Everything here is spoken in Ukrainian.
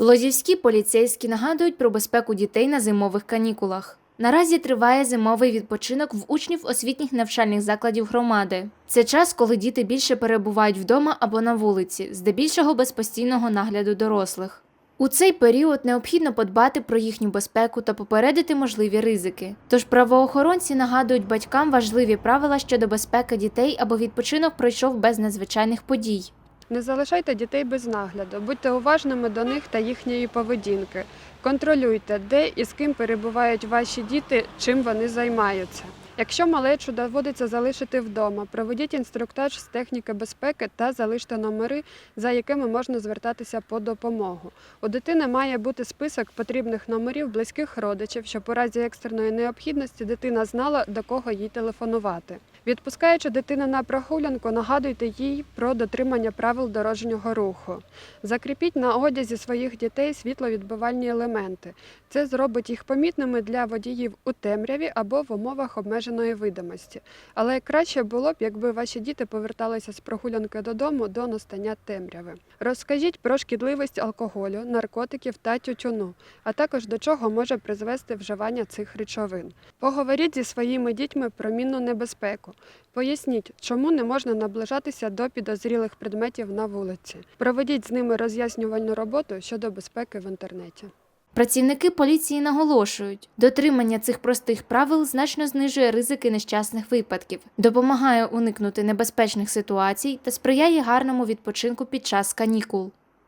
Лозівські поліцейські нагадують про безпеку дітей на зимових канікулах. Наразі триває зимовий відпочинок в учнів освітніх навчальних закладів громади. Це час, коли діти більше перебувають вдома або на вулиці, здебільшого без постійного нагляду дорослих. У цей період необхідно подбати про їхню безпеку та попередити можливі ризики. Тож правоохоронці нагадують батькам важливі правила щодо безпеки дітей, аби відпочинок пройшов без надзвичайних подій. Не залишайте дітей без нагляду, будьте уважними до них та їхньої поведінки. Контролюйте, де і з ким перебувають ваші діти, чим вони займаються. Якщо малечу доводиться залишити вдома, проведіть інструктаж з техніки безпеки та залиште номери, за якими можна звертатися по допомогу. У дитини має бути список потрібних номерів близьких родичів, щоб у разі екстреної необхідності дитина знала, до кого їй телефонувати. Відпускаючи дитину на прогулянку, нагадуйте їй про дотримання правил дорожнього руху. Закріпіть на одязі своїх дітей світловідбивальні елементи. Це зробить їх помітними для водіїв у темряві або в умовах обмеженої видимості. Але краще було б, якби ваші діти поверталися з прогулянки додому до настання темряви. Розкажіть про шкідливість алкоголю, наркотиків та тютюну, а також до чого може призвести вживання цих речовин. Поговоріть зі своїми дітьми про мінну небезпеку. Поясніть, чому не можна наближатися до підозрілих предметів на вулиці. Проведіть з ними роз'яснювальну роботу щодо безпеки в інтернеті. Працівники поліції наголошують, дотримання цих простих правил значно знижує ризики нещасних випадків, допомагає уникнути небезпечних ситуацій та сприяє гарному відпочинку під час канікул.